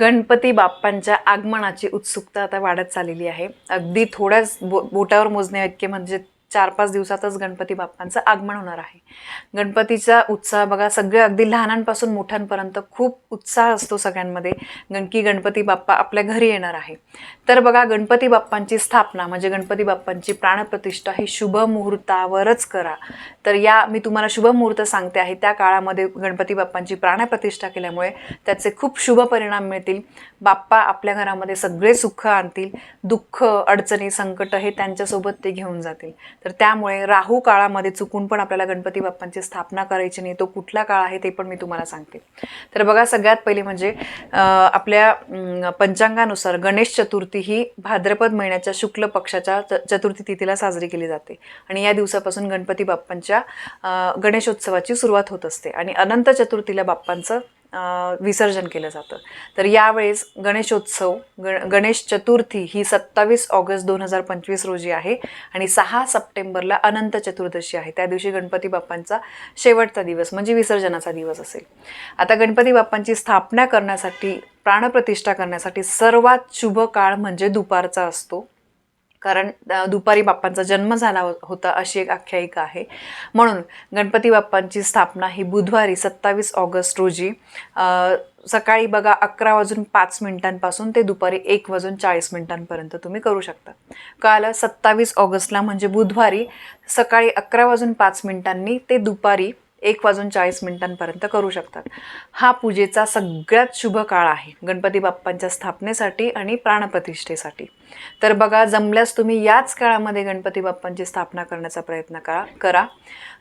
गणपती बाप्पांच्या आगमनाची उत्सुकता आता वाढत चाललेली आहे. अगदी थोड्याच बो बोटावर मोजण्या इतके म्हणजे चार पाच दिवसातच गणपती बाप्पांचं आगमन होणार आहे. गणपतीचा उत्साह बघा सगळे अगदी लहानांपासून मोठ्यांपर्यंत खूप उत्साह असतो सगळ्यांमध्ये गण की गणपती बाप्पा आपल्या घरी येणार आहे. तर बघा गणपती बाप्पांची स्थापना म्हणजे गणपती बाप्पांची प्राणप्रतिष्ठा ही शुभ मुहूर्तावरच करा. तर या मी तुम्हाला शुभ मुहूर्त सांगते आहे त्या काळामध्ये गणपती बाप्पांची प्राणप्रतिष्ठा केल्यामुळे त्याचे खूप शुभ परिणाम मिळतील. बाप्पा आपल्या घरामध्ये सगळे सुख आणतील दुःख अडचणी संकट हे त्यांच्यासोबत ते घेऊन जातील. तर त्यामुळे राहू काळामध्ये चुकून पण आपल्याला गणपती बाप्पांची स्थापना करायची नाही तो कुठला काळ आहे ते पण मी तुम्हाला सांगते. तर बघा सगळ्यात पहिले म्हणजे आपल्या पंचांगानुसार गणेश चतुर्थी ही भाद्रपद महिन्याच्या शुक्ल पक्षाच्या चतुर्थी तिथीला साजरी केली जाते. आणि या दिवसापासून गणपती बाप्पांच्या गणेशोत्सवाची सुरुवात होत असते. आणि अनंत चतुर्थीला बाप्पांचं विसर्जन केलं जातं. तर यावेळेस गणेशोत्सव गण गणेश चतुर्थी ही सत्तावीस ऑगस्ट दोन हजार पंचवीस रोजी आहे आणि सहा सप्टेंबरला अनंत चतुर्दशी आहे. त्या दिवशी गणपती बाप्पांचा शेवटचा दिवस म्हणजे विसर्जनाचा दिवस असेल. आता गणपती बाप्पांची स्थापना करण्यासाठी प्राणप्रतिष्ठा करण्यासाठी सर्वात शुभ काळ म्हणजे दुपारचा असतो. कारण दुपारी बाप्पांचा जन्म झाला हो-, होता अशी एक आख्यायिका आहे. म्हणून गणपती बाप्पांची स्थापना ही बुधवारी सत्तावीस ऑगस्ट रोजी सकाळी बघा अकरा वाजून पाच मिनिटांपासून ते दुपारी एक वाजून चाळीस मिनिटांपर्यंत तुम्ही करू शकता. काल सत्तावीस ऑगस्टला म्हणजे बुधवारी सकाळी अकरा वाजून पाच मिनिटांनी ते दुपारी एक वाजून चाळीस मिनिटांपर्यंत करू शकतात. हा पूजेचा सगळ्यात शुभ काळ आहे गणपती बाप्पांच्या स्थापनेसाठी आणि प्राणप्रतिष्ठेसाठी. तर बघा जमल्यास तुम्ही याच काळामध्ये गणपती बाप्पांची स्थापना करण्याचा प्रयत्न करा करा.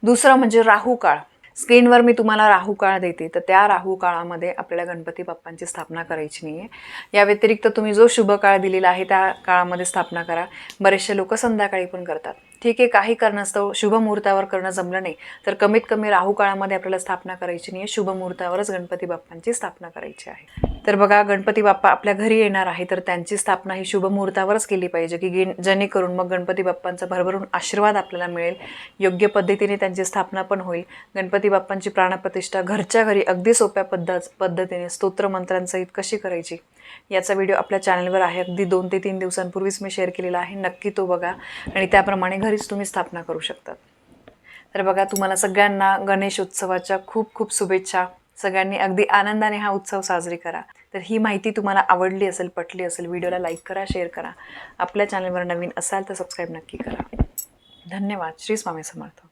दुसरं म्हणजे राहू काळ. स्क्रीनवर मी तुम्हाला राहू काळ देते तर त्या राहू काळामध्ये आपल्याला गणपती बाप्पांची स्थापना करायची नाही आहे या व्यतिरिक्त तुम्ही जो शुभ काळ दिलेला आहे त्या काळामध्ये स्थापना करा. बरेचसे लोक संध्याकाळी पण करतात. ठीक आहे काही कारणास्तव शुभ मुहूर्तावर करणं जमलं नाही तर कमीत कमी राहू काळामध्ये आपल्याला स्थापना करायची नाही आहे शुभ मुहूर्तावरच गणपती बाप्पांची स्थापना करायची आहे. तर बघा गणपती बाप्पा आपल्या घरी येणार आहे तर त्यांची स्थापना ही शुभ मुहूर्तावरच केली पाहिजे की गे- जेणेकरून मग गणपती बाप्पांचा भरभरून आशीर्वाद आपल्याला मिळेल योग्य पद्धतीने त्यांची स्थापना पण होईल. गणपती बाप्पांची प्राणप्रतिष्ठा घरच्या घरी अगदी सोप्या पद्धत पद्धतीने स्तोत्रमंत्रांसहित कशी करायची याचा व्हिडिओ आपल्या चॅनलवर आहे. अगदी दोन ते तीन दिवसांपूर्वीच मी शेअर केलेला आहे नक्की तो बघा. आणि त्याप्रमाणे घरीच तुम्ही स्थापना करू शकता. तर बघा तुम्हाला सगळ्यांना गणेश उत्सवाच्या खूप खूप शुभेच्छा. सगळ्यांनी अगदी आनंदाने हा उत्सव साजरी करा. तर ही माहिती तुम्हाला आवडली असेल पटली असेल व्हिडिओला लाईक करा शेअर करा. आपल्या चॅनलवर नवीन असाल तर सबस्क्राईब नक्की करा. धन्यवाद. श्री स्वामी समर्थ.